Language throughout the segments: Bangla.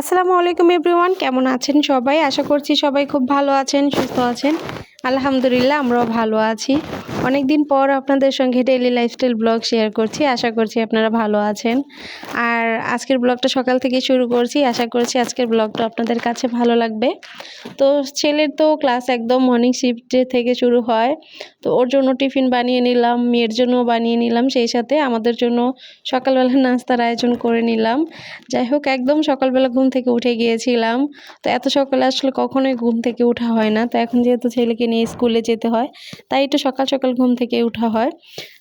আসসালামু আলাইকুম এভরিওয়ান, কেমন আছেন সবাই? আশা করছি সবাই খুব ভালো আছেন, সুস্থ আছেন। আলহামদুলিল্লাহ, আমরাও ভালো আছি। অনেক দিন পর আপনাদের সঙ্গে ডেইলি লাইফস্টাইল ব্লগ শেয়ার করছি। আশা করছি আপনারা ভালো আছেন। আর আজকের ব্লগটা সকাল থেকে শুরু করছি। আশা করছি আজকের ব্লগটা আপনাদের কাছে ভালো লাগবে। তো ছেলের তো ক্লাস একদম মর্নিং শিফটে থেকে শুরু হয়। তো ওর জন্য টিফিন বানিয়ে নিলাম, মেয়ের জন্য বানিয়ে নিলাম, সেই সাথে আমাদের জন্য সকালবেলা নাস্তার আয়োজন করে নিলাম। যাই হোক, একদম সকালবেলা ঘুম থেকে উঠে গিয়েছিলাম। তো এত সকালে আসলে কখনোই ঘুম থেকে ওঠা হয় না। তো এখন যেহেতু ছেলেকে নিয়ে স্কুলে যেতে হয়, তাই একটু সকাল সকাল ঘুম থেকে ওঠা হয়।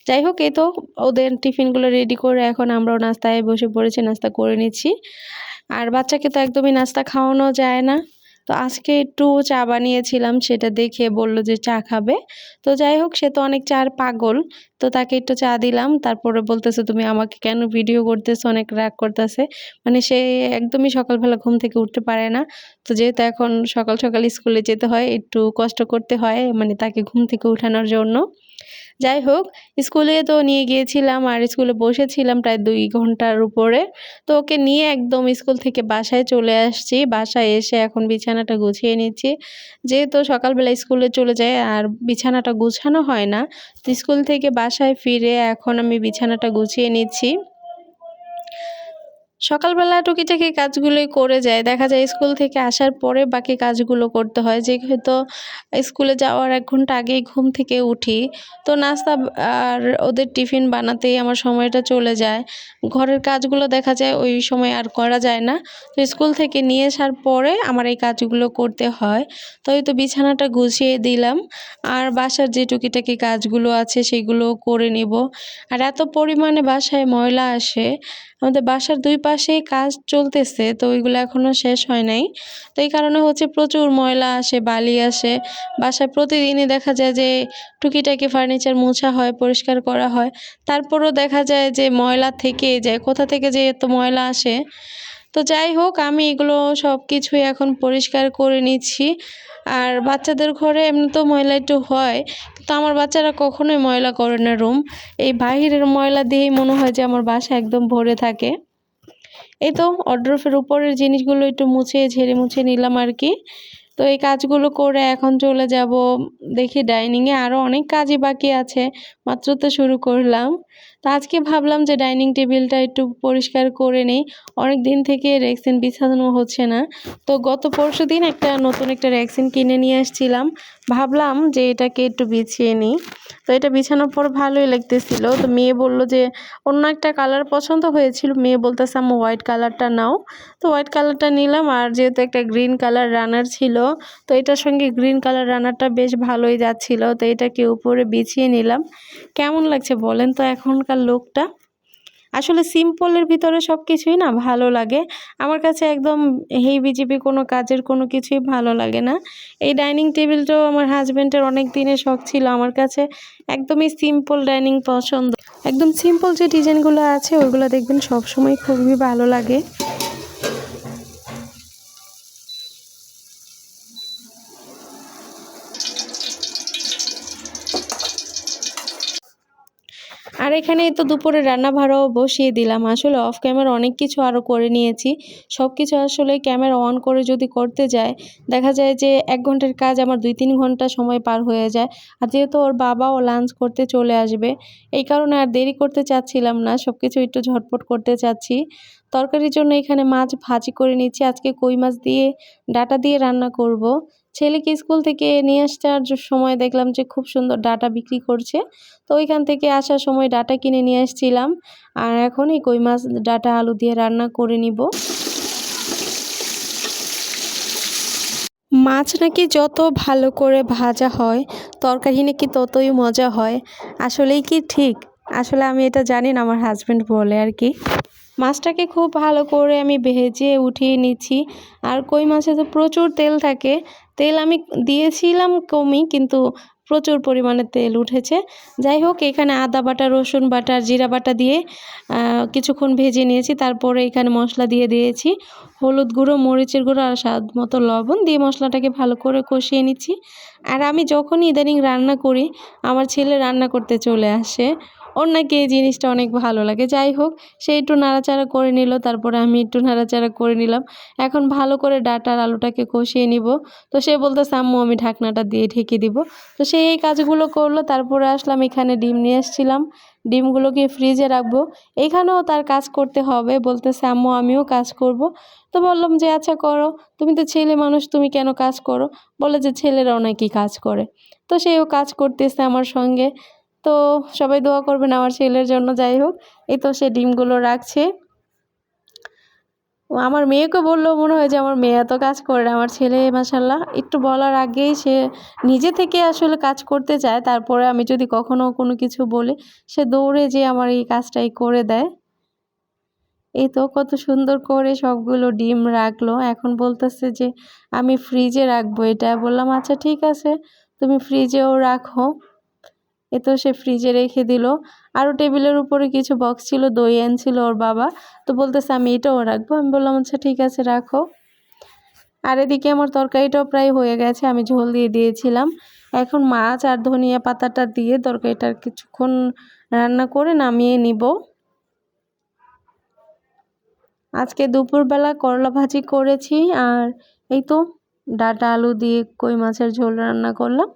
যাই হোক, এই তো ওদের টিফিনগুলো রেডি করে এখন আমরাও নাস্তায় বসে পড়েছি, নাস্তা করে নিচ্ছি। আর বাচ্চাকে তো একদমই নাস্তা খাওয়ানো যায় না। তো আজকে একটু চা বানিয়েছিলাম, সেটা দেখে বলল যে চা খাবে। তো যাই হোক, সে তো অনেক চার পাগল। তো তাকে একটু চা দিলাম, তারপরে বলতেছে, তুমি আমাকে কেন ভিডিও করতেছো? অনেক রাগ করতেছে। মানে সে একদমই সকালবেলা ঘুম থেকে উঠতে পারে না। তো যেহেতু এখন সকাল সকাল স্কুলে যেতে হয়, একটু কষ্ট করতে হয় মানে তাকে ঘুম থেকে উঠানোর জন্য। যাই হোক, স্কুলে তো নিয়ে গিয়েছিলাম আর স্কুলে বসেছিলাম প্রায় দুই ঘণ্টার উপরে। তো ওকে নিয়ে একদম স্কুল থেকে বাসায় চলে আসছি। বাসায় এসে এখন বিছানাটা গুছিয়ে নিচ্ছি। যেহেতু সকালবেলা স্কুলে চলে যায় আর বিছানাটা গুছানো হয় না স্কুল থেকে বাসায় ফিরে এখন আমি বিছানাটা গুছিয়ে নিচ্ছি। সকালবেলা টুকিটাকি কাজগুলোই করে যায়। দেখা যায় স্কুল থেকে আসার পরে বাকি কাজগুলো করতে হয়। যেহেতু স্কুলে যাওয়ার এক ঘণ্টা আগেই ঘুম থেকে উঠি। তো নাস্তা আর ওদের টিফিন বানাতেই আমার সময়টা চলে যায়। ঘরের কাজগুলো দেখা যায় ওই সময় আর করা যায় না। তো স্কুল থেকে নিয়ে আসার পরে আমার এই কাজগুলো করতে হয়। তো এই তো বিছানাটা গুছিয়ে দিলাম। আর বাসার যে টুকিটাকি কাজগুলো আছে সেগুলো করে নিব। আর এত পরিমাণে বাসায় ময়লা আসে, আমাদের বাসার দুই পাশেই কাজ চলতেছে, তো ওইগুলো এখনও শেষ হয় নাই। তো এই কারণে হচ্ছে প্রচুর ময়লা আসে, বালি আসে। বাসায় প্রতিদিনই দেখা যায় যে টুকিটাকি ফার্নিচার মোছা হয়, পরিষ্কার করা হয়। তারপরও দেখা যায় যে ময়লা থেকে যায় কোথা থেকে যে এত ময়লা আসে। তো যাই হোক, আমি এগুলো সব কিছুই এখন পরিষ্কার করে নিচ্ছি। আর বাচ্চাদের ঘরে এমনি তো ময়লা একটু হয় তো আমার বাচ্চারা কখনোই ময়লা করে না রুম। এই বাহিরের ময়লা দিয়েই মনে হয় যে আমার বাসা একদম ভরে থাকে। এই তো অড্রফের উপরের জিনিসগুলো একটু মুছে, ঝেড়ে মুছে নিলাম আর কি। তো এই কাজগুলো করে এখন চলে যাব, দেখি ডাইনিংয়ে আরও অনেক কাজই বাকি আছে, মাত্র তো শুরু করলাম। তো আজকে ভাবলাম যে ডাইনিং টেবিলটা একটু পরিষ্কার করে নেই। অনেক দিন থেকে রেক্সিন বিছানো হচ্ছে না। তো গত পরশু দিন একটা নতুন একটা রেক্সিন কিনে নিয়ে আসছিলাম। ভাবলাম যে এটাকে একটু বিছিয়ে নিই। তো এটা বিছানোর পর ভালোই লাগতেছিল। তো মেয়ে বলল যে, অন্য একটা কালার পছন্দ হয়েছিল। মেয়ে বলতেছে আমি হোয়াইট কালারটা নাও। তো হোয়াইট কালারটা নিলাম আর যেহেতু একটা গ্রিন কালার রানার ছিল, তো এটার সঙ্গে গ্রিন কালার রানারটা বেশ ভালোই যাচ্ছিল। তো এটাকে উপরে বিছিয়ে নিলাম। কেমন লাগছে বলেন তো এখনকার লোকটা। আসলে সিম্পলের ভিতরে সব কিছুই না ভালো লাগে। আমার কাছে একদম হেই বিজিবি কোনো কাজের কোনো কিছুই ভালো লাগে না। এই ডাইনিং টেবিলটাও আমার হাজব্যান্ডের অনেক দিনের শখ ছিল। আমার কাছে একদমই সিম্পল ডাইনিং পছন্দ। একদম সিম্পল যে ডিজাইনগুলো আছে, ওইগুলো দেখবেন সবসময় খুবই ভালো লাগে। আর এখানে তো দুপুরে রান্না ভাড়াও বসিয়ে দিলাম। আসলে অফ ক্যামেরা অনেক কিছু আরও করে নিয়েছি। সব কিছু আসলে ক্যামেরা অন করে যদি করতে যায়, দেখা যায় যে এক ঘণ্টার কাজ আমার দুই তিন ঘণ্টা সময় পার হয়ে যায়। আর যেহেতু ওর বাবাও লাঞ্চ করতে চলে আসবে, এই কারণে আর দেরি করতে চাচ্ছিলাম না। সব কিছু একটু ঝটপট করতে চাচ্ছি। তরকারির জন্য এখানে মাছ ভাজি করে নিচ্ছি। আজকে কই মাছ দিয়ে ডাটা দিয়ে রান্না করব। ছেলেকে স্কুল থেকে নিয়ে আসার সময় দেখলাম যে খুব সুন্দর ডাটা বিক্রি করছে। তো ওইখান থেকে আসার সময় ডাটা কিনে নিয়ে আসছিলাম। আর এখন এই কই মাছ ডাটা আলু দিয়ে রান্না করে নিব। মাছ নাকি যত ভালো করে ভাজা হয়, তরকারি নাকি ততই মজা হয়। আসলেই কি ঠিক? আসলে আমি এটা জানি না, আমার হাজব্যান্ড বলে আর কি। মাছটাকে খুব ভালো করে আমি ভেজে উঠিয়ে নিচ্ছি। আর কই মাছে তো প্রচুর তেল থাকে তেল আমি দিয়েছিলাম কমই, কিন্তু প্রচুর পরিমাণে তেল উঠেছে। যাই হোক, এখানে আদা বাটা, রসুন বাটা, জিরা বাটা দিয়ে কিছুক্ষণ ভেজে নিয়েছি। তারপরে এখানে মশলা দিয়ে দিয়েছি হলুদ গুঁড়ো, মরিচের গুঁড়ো আর স্বাদ মতো লবণ। দিয়ে মশলাটাকে ভালো করে কষিয়ে নিচ্ছি। আর আমি যখনই ইদানিং রান্না করি, আমার ছেলে রান্না করতে চলে আসে। ওর নাকি এই জিনিসটা অনেক ভালো লাগে। যাই হোক, সে একটু নাড়াচাড়া করে নিল, তারপরে আমি একটু নাড়াচাড়া করে নিলাম। এখন ভালো করে ডাটার আলুটাকে কষিয়ে নিব। তো সে বলতে আম্মু, আমি ঢাকনাটা দিয়ে ঢেকে দিব। তো সে এই কাজগুলো করল, তারপরে আসলাম, এখানে ডিম নিয়ে এসেছিলাম ডিমগুলোকে ফ্রিজে রাখব। এখানেও তার কাজ করতে হবে। বলতেছে, আম্মু, আমিও কাজ করব। তো বললাম যে আচ্ছা করো। তুমি তো ছেলে মানুষ, তুমি কেন কাজ করো? বলে যে, ছেলেরাও নাকি কাজ করে। তো সেও কাজ করতেছে আমার সঙ্গে। তো সবাই দোয়া করবেন আমার ছেলের জন্য, যাই হোক। এই তো সে ডিমগুলো রাখছে। আমার মেয়েকে বললেও মনে হয় যে আমার মেয়ে এত কাজ করে না। আমার ছেলে মাসাল্লাহ একটু বলার আগেই সে নিজে থেকে আসলে কাজ করতে চায়, তারপরে আমি যদি কখনো কোনো কিছু বলি, সে দৌড়ে যে আমার এই কাজটাই করে দেয়। এই তো কত সুন্দর করে সবগুলো ডিম রাখল। এখন বলতেছে যে, আমি ফ্রিজে রাখব। এটা বললাম আচ্ছা ঠিক আছে। তুমি ফ্রিজেও রাখো। এ তো সে ফ্রিজে রেখে দিল। আরও টেবিলের উপরে কিছু বক্স ছিল, দই আনছিল ওর বাবা। তো বলতেছে, আমি এটাও রাখব। আমি বললাম আচ্ছা ঠিক আছে, রাখো। আর এদিকে আমার তরকারিটাও প্রায় হয়ে গেছে, আমি ঝোল দিয়ে দিয়েছিলাম। এখন মাছ আর ধনিয়া পাতাটা দিয়ে তরকারিটার কিছুক্ষণ রান্না করে নামিয়ে নিব। আজকে দুপুরবেলা করলা ভাজি করেছি, আর এই তো ডাটা আলু দিয়ে কই মাছের ঝোল রান্না করলাম।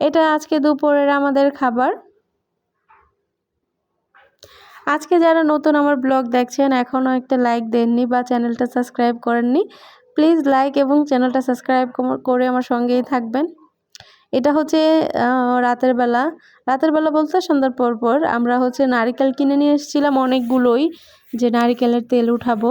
এটা আজকে দুপুরের আমাদের খাবার। আজকে যারা নতুন আমার ব্লগ দেখছেন, এখনও একটা লাইক দেননি বা চ্যানেলটা সাবস্ক্রাইব করেননি প্লিজ লাইক এবং চ্যানেলটা সাবস্ক্রাইব করে আমার সঙ্গেই থাকবেন। এটা হচ্ছে রাতের বেলা। রাতের বেলা বলতে সন্ধ্যার পর পর আমরা হচ্ছে নারিকেল কিনে নিয়ে এসেছিলাম অনেকগুলোই, যে নারিকেলের তেল উঠাবো।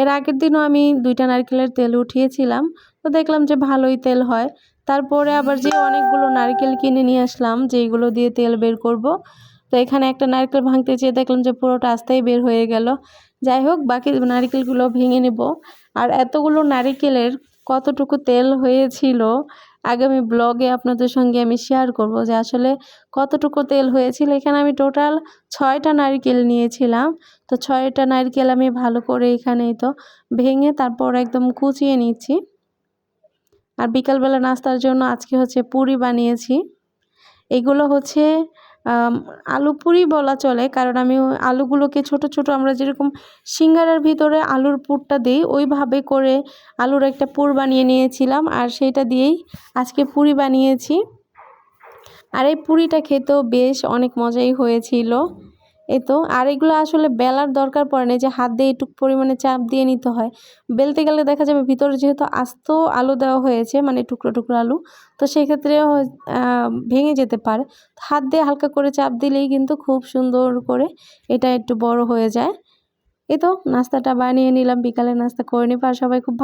এর আগের দিনও আমি দুইটা নারকেলের তেল উঠিয়েছিলাম। তো দেখলাম যে ভালোই তেল হয়। তারপরে আবার যে অনেকগুলো নারকেল কিনে নিয়ে আসলাম যেগুলো দিয়ে তেল বের করব। তো এখানে একটা নারকেল ভাঙতে চেয়ে দেখলাম যে পুরোটা আস্তেই বের হয়ে গেল। যাই হোক, বাকি নারিকেলগুলো ভেঙে নেব। আর এতগুলো নারিকেলের কতটুকু তেল হয়েছিল আগামী ব্লগে আপনাদের সঙ্গে আমি শেয়ার করব যে আসলে কতটুকু তেল হয়েছিল। এখানে আমি টোটাল ছয়টা নারকেল নিয়েছিলাম। তো ছয়টা নারকেল আমি ভালো করে এখানেই তো ভেঙে তারপর একদম কুচিয়ে নিচ্ছি। আর বিকালবেলা নাস্তার জন্য আজকে হচ্ছে পুরি বানিয়েছি। এগুলো হচ্ছে আলু পুরি বলা চলে, কারণ আমি আলুগুলোকে ছোট ছোট আমরা যেরকম সিঙ্গারার ভিতরে আলুর পুরটা দিই, ওইভাবে করে আলুর একটা পুর বানিয়ে নিয়েছিলাম, আর সেটা দিয়েই আজকে পুরি বানিয়েছি। আর এই পুরিটা খেতেও বেশ অনেক মজাই হয়েছিল। এই তো, আর এগুলো আসলে বেলার দরকার পড়ে না যে হাত দিয়ে একটু পরিমাণে চাপ দিয়ে নিতে হয়। বেলতে গেলে দেখা যাবে ভিতরে যেহেতু আস্ত আলু দেওয়া হয়েছে মানে টুকরো টুকরো আলু, তো সেক্ষেত্রে ভেঙে যেতে পারে। হাত দিয়ে হালকা করে চাপ দিলেই কিন্তু খুব সুন্দর করে এটা একটু বড় হয়ে যায়। এই তো, নাস্তাটা বানিয়ে নিলাম, বিকালে নাস্তা করে নিবার সবাই খুব